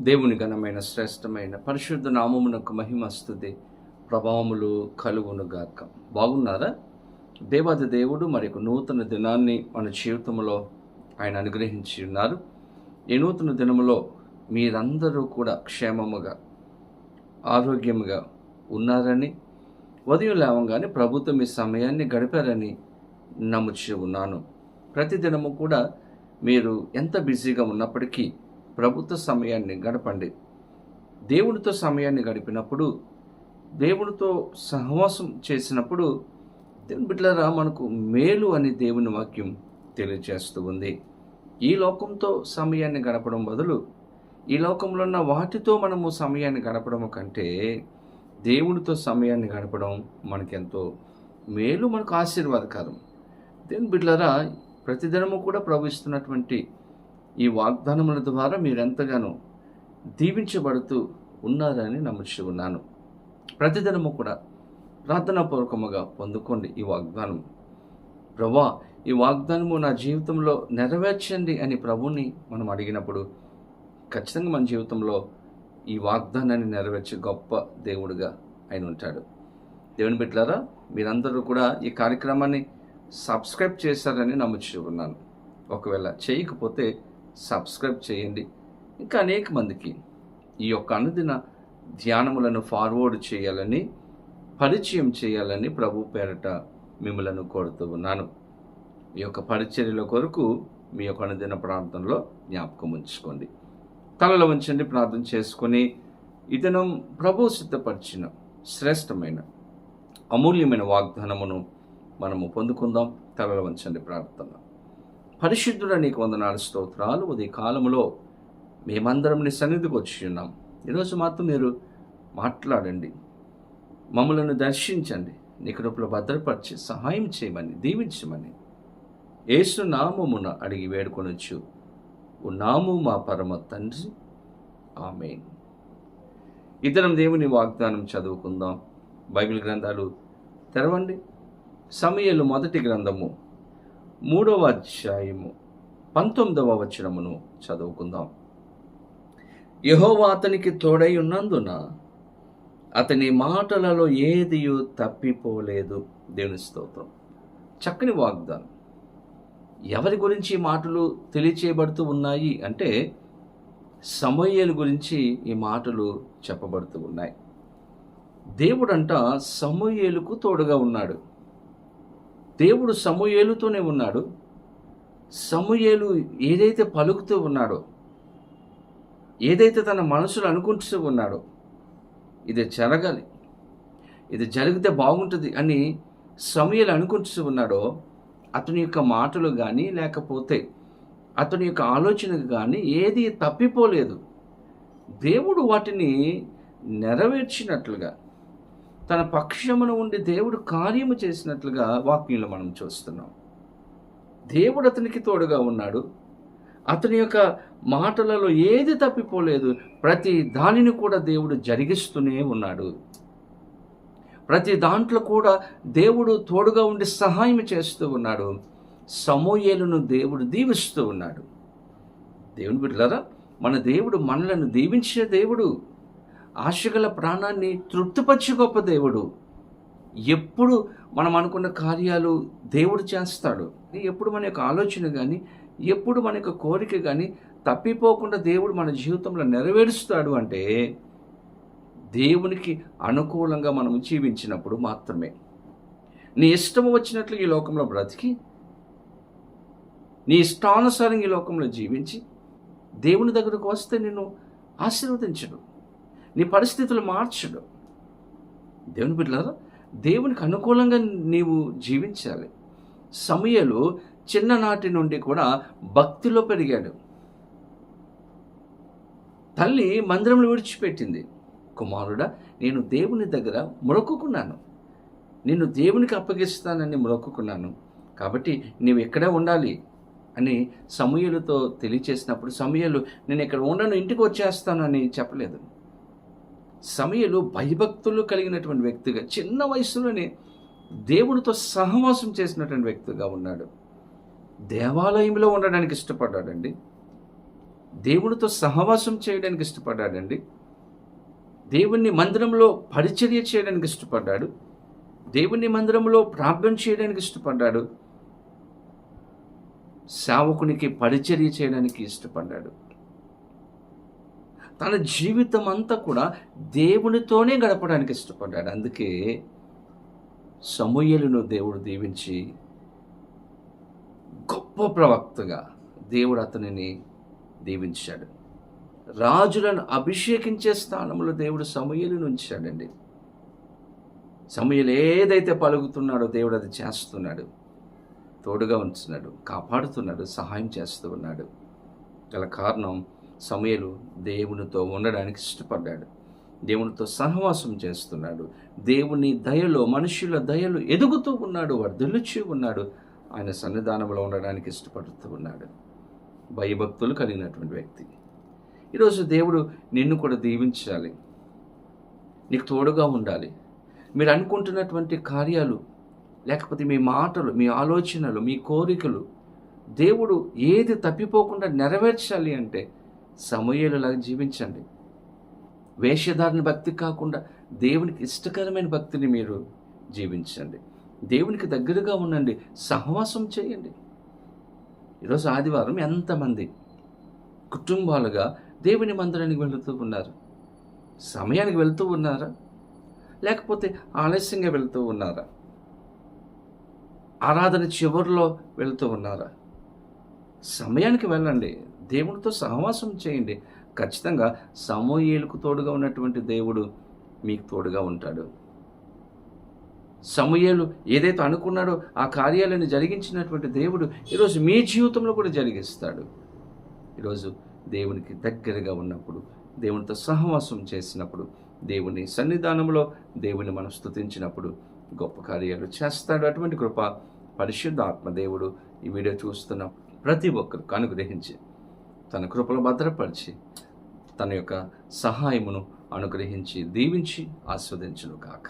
దేవుని ఘనమైన శ్రేష్టమైన పరిశుద్ధ నామమునకు మహిమస్తుంది ప్రభావములు కలుగును గాక బాగున్నారా? దేవాది దేవుడు మరి ఒక నూతన దినాన్ని మన జీవితంలో ఆయన అనుగ్రహించి ఉన్నారు. ఈ నూతన దినములో మీరందరూ కూడా క్షేమముగా ఆరోగ్యముగా ఉన్నారని ఉదయం లేవంగానే ప్రభుత్వం మీ సమయాన్ని గడిపారని నమ్ముచి ఉన్నాను. ప్రతిదినము కూడా మీరు ఎంత బిజీగా ఉన్నప్పటికీ ప్రభుత్వ సమయాన్ని గడపండి. దేవునితో సమయాన్ని గడిపినప్పుడు దేవునితో సహవాసం చేసినప్పుడు దేవుని బిడ్డలరా మనకు మేలు అని దేవుని వాక్యం తెలియజేస్తూ ఉంది. ఈ లోకంతో సమయాన్ని గడపడం బదులు ఈ లోకంలో ఉన్న వాటితో మనము సమయాన్ని గడపడం కంటే దేవునితో సమయాన్ని గడపడం మనకెంతో మేలు మనకు ఆశీర్వాదకరం. దేవుని బిడ్డలరా ప్రతిదినము కూడా ప్రవహిస్తున్నటువంటి ఈ వాగ్దానముల ద్వారా మీరెంతగానో దీవించబడుతూ ఉన్నారని నమ్ముచు ఉన్నాను. ప్రతిదినము కూడా ప్రార్థనాపూర్వకముగా పొందుకోండి ఈ వాగ్దానం. ప్రభా ఈ వాగ్దానము నా జీవితంలో నెరవేర్చండి అని ప్రభుని మనం అడిగినప్పుడు ఖచ్చితంగా మన జీవితంలో ఈ వాగ్దానాన్ని నెరవేర్చే గొప్ప దేవుడుగా ఆయన ఉంటాడు. దేవుని బిడ్డలారా మీరందరూ కూడా ఈ కార్యక్రమాన్ని సబ్స్క్రైబ్ చేశారని నమ్ముచు ఉన్నాను. ఒకవేళ చేయకపోతే సబ్స్క్రైబ్ చేయండి. ఇంకా అనేక మందికి ఈ యొక్క అనుదిన ధ్యానములను ఫార్వర్డ్ చేయాలని పరిచయం చేయాలని ప్రభు పేరట మిమ్మలను కోరుతూ ఉన్నాను. ఈ యొక్క పరిచర్యల కొరకు మీ యొక్క అనుదిన ప్రాంతంలో జ్ఞాపకం ఉంచుకోండి. తలలో ఉంచండి ప్రార్థన చేసుకొని ఇదనం ప్రభు సిద్ధపరిచిన శ్రేష్టమైన అమూల్యమైన వాగ్దానమును మనము పొందుకుందాం. తలలో ఉంచండి ప్రార్థన. పరిశుద్ధుడ నీకు వందనాలు స్తోత్రాలు. ఉదయ కాలంలో మేమందరం నీ సన్నిధికి వచ్చి ఉన్నాం. ఈరోజు మాత్రం మీరు మాట్లాడండి. మమ్మలను దర్శించండి. నీ కృపలో భద్రపరిచి సహాయం చేయమని దీవించమని. ఏసు నామమున అడిగి వేడుకొనొచ్చు. ఉన్నాము మా పరమ తండ్రి. ఆమె ఇతరం దేవుని వాగ్దానం చదువుకుందాం. బైబిల్ గ్రంథాలు తెరవండి. సమయలు మొదటి గ్రంథము. మూడవ అధ్యాయము పంతొమ్మిదవ వచనమును చదువుకుందాం. యహోవా అతనికి తోడై ఉన్నందున అతని మాటలలో ఏదియు తప్పిపోలేదు. దేవుని స్తోత్రం. చక్కని వాగ్దానం. ఎవరి గురించి మాటలు తెలియచేయబడుతూ ఉన్నాయి అంటే సమూయేలు గురించి ఈ మాటలు చెప్పబడుతూ ఉన్నాయి. దేవుడంట సమూయేలుకు తోడుగా ఉన్నాడు. దేవుడు సమూయేలుతోనే ఉన్నాడు. సమూయేలు ఏదైతే పలుకుతూ ఉన్నాడో ఏదైతే తన మనసులో అనుకుంటూ ఉన్నాడో ఇది జరగాలి. ఇది జరిగితే బాగుంటుంది అని సమూయలు అనుకుంటూ ఉన్నాడో అతని యొక్క మాటలు కానీ లేకపోతే అతని యొక్క ఆలోచన కానీ ఏది తప్పిపోలేదు. దేవుడు వాటిని నెరవేర్చినట్లుగా తన పక్షమున ఉండి దేవుడు కార్యము చేసినట్లుగా వాక్యంలో మనం చూస్తున్నాం. దేవుడు అతనికి తోడుగా ఉన్నాడు. అతని యొక్క మాటలలో ఏది తప్పిపోలేదు. ప్రతి దానిని కూడా దేవుడు జరిగిస్తూనే ఉన్నాడు. ప్రతి దాంట్లో కూడా దేవుడు తోడుగా ఉండి సహాయం చేస్తూ ఉన్నాడు. సమూయేలును దేవుడు దీవిస్తూ ఉన్నాడు. దేవుని బిడ్డలారా మన దేవుడు మనలను దీవించే దేవుడు. ఆశగల ప్రాణాన్ని తృప్తిపరిచే గొప్ప దేవుడు. ఎప్పుడు మనం అనుకున్న కార్యాలు దేవుడు చేస్తాడు. ఎప్పుడు మన యొక్క ఆలోచన కానీ ఎప్పుడు మన యొక్క కోరిక కానీ తప్పిపోకుండా దేవుడు మన జీవితంలో నెరవేరుస్తాడు అంటే దేవునికి అనుకూలంగా మనం జీవించినప్పుడు మాత్రమే. నీ ఇష్టం వచ్చినట్లు ఈ లోకంలో బ్రతికి నీ ఇష్టానుసారం ఈ లోకంలో జీవించి దేవుని దగ్గరకు వస్తే నిన్ను ఆశీర్వదించడు. నీ పరిస్థితులు మార్చడు. దేవుని బిడ్డలారా దేవునికి అనుకూలంగా నీవు జీవించాలి. సమయలు చిన్ననాటి నుండి కూడా భక్తిలో పెరిగాడు. తల్లి మందిరంలో విడిచిపెట్టింది. కుమారుడా నేను దేవుని దగ్గర మొరక్కున్నాను నిన్ను దేవునికి అప్పగిస్తానని మొరక్కున్నాను కాబట్టి నీవు ఎక్కడే ఉండాలి? అని సమూహలతో తెలియచేసినప్పుడు సమూహలు నేను ఇక్కడ ఉండను ఇంటికి వచ్చేస్తానని చెప్పలేదు. సమయలు భయభక్తులు కలిగినటువంటి వ్యక్తిగా చిన్న వయసులోనే దేవుడితో సహవాసం చేసినటువంటి వ్యక్తిగా ఉన్నాడు. దేవాలయంలో ఉండడానికి ఇష్టపడ్డాడండి. దేవునితో సహవాసం చేయడానికి ఇష్టపడ్డాడండి. దేవుణ్ణి మందిరంలో పరిచర్య చేయడానికి ఇష్టపడ్డాడు. దేవుని మందిరంలో ప్రార్థన చేయడానికి ఇష్టపడ్డాడు. సేవకునికి పరిచర్య చేయడానికి ఇష్టపడ్డాడు. తన జీవితం అంతా కూడా దేవునితోనే గడపడానికి ఇష్టపడ్డాడు. అందుకే సమూయలను దేవుడు దీవించి గొప్ప ప్రవక్తగా దేవుడు అతనిని దీవించాడు. రాజులను అభిషేకించే స్థానంలో దేవుడు సమూయలను ఉంచాడండి. సమూయలు ఏదైతే పలుకుతున్నాడో దేవుడు అది చేస్తున్నాడు. తోడుగా ఉంచున్నాడు కాపాడుతున్నాడు సహాయం చేస్తూ ఉన్నాడు. గల కారణం సమయలు దేవునితో ఉండడానికి ఇష్టపడ్డాడు. దేవునితో సహవాసం చేస్తున్నాడు. దేవుని దయలో మనుషుల దయలు ఎదుగుతూ ఉన్నాడు వర్ధలుచి ఉన్నాడు. ఆయన సన్నిధానంలో ఉండడానికి ఇష్టపడుతూ ఉన్నాడు. భయభక్తులు కలిగినటువంటి వ్యక్తి. ఈరోజు దేవుడు నిన్ను కూడా దీవించాలి. నీకు తోడుగా ఉండాలి. మీరు అనుకుంటున్నటువంటి కార్యాలు లేకపోతే మీ మాటలు మీ ఆలోచనలు మీ కోరికలు దేవుడు ఏది తప్పిపోకుండా నెరవేర్చాలి అంటే సమూహలులాగా జీవించండి. వేషధారణ భక్తి కాకుండా దేవునికి ఇష్టకరమైన భక్తిని మీరు జీవించండి. దేవునికి దగ్గరగా ఉండండి. సహవాసం చేయండి. ఈరోజు ఆదివారం ఎంతమంది కుటుంబాలుగా దేవుని మందిరానికి వెళుతూ ఉన్నారు? సమయానికి వెళ్తూ ఉన్నారా? లేకపోతే ఆలస్యంగా వెళ్తూ ఉన్నారా? ఆరాధన చివరిలో వెళ్తూ ఉన్నారా? సమయానికి వెళ్ళండి. దేవుడితో సహవాసం చేయండి. ఖచ్చితంగా సమూహేలకు తోడుగా ఉన్నటువంటి దేవుడు మీకు తోడుగా ఉంటాడు. సమూహేలు ఏదైతే అనుకున్నాడో ఆ కార్యాలను జరిగించినటువంటి దేవుడు ఈరోజు మీ జీవితంలో కూడా జరిగిస్తాడు. ఈరోజు దేవునికి దగ్గరగా ఉన్నప్పుడు దేవునితో సహవాసం చేసినప్పుడు దేవుని సన్నిధానంలో దేవుని మనం స్తుతించినప్పుడు గొప్ప కార్యాలు చేస్తాడు. అటువంటి కృప పరిశుద్ధ ఆత్మదేవుడు ఈ వీడియో చూస్తున్న ప్రతి ఒక్కరికి అనుగ్రహించి తన కృపలో భద్రపరిచి తన యొక్క సహాయమును అనుగ్రహించి దీవించి ఆస్వాదించును కాక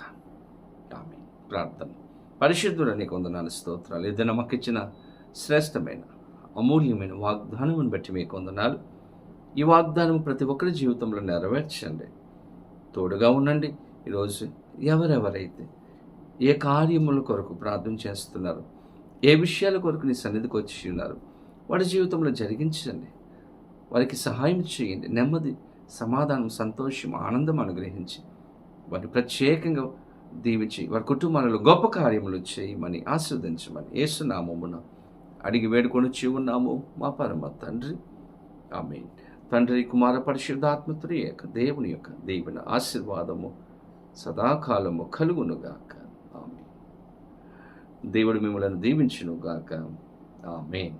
ఆమె ప్రార్థన. పరిశుద్ధుడు నీకు వందనాలు స్తోత్రాలు. ఏదైనా మాకు ఇచ్చిన శ్రేష్టమైన అమూల్యమైన వాగ్దానమును బట్టి మీకు వందనాలు. ఈ వాగ్దానం ప్రతి ఒక్కరి జీవితంలో నెరవేర్చండి. తోడుగా ఉండండి. ఈరోజు ఎవరెవరైతే ఏ కార్యముల కొరకు ప్రార్థన చేస్తున్నారు ఏ విషయాల కొరకు నీ సన్నిధికి వచ్చి ఉన్నారు వాడి జీవితంలో జరిగించండి. వారికి సహాయం చేయండి. నెమ్మది సమాధానం సంతోషం ఆనందం అనుగ్రహించి. వారిని ప్రత్యేకంగా దీవించి వారి కుటుంబాలలో గొప్ప కార్యములు చేయమని ఆశీర్వదించమని ఏసునామమున అడిగి వేడుకొని ఉన్నాము మా పరమ తండ్రి. ఆమె తండ్రి కుమార పరిశుద్ధాత్మతుడి యొక్క దేవుని యొక్క దేవుని ఆశీర్వాదము సదాకాలము కలుగునుగాక. ఆమె దేవుడు మిమ్మల్ని దీవించునుగాక. ఆమె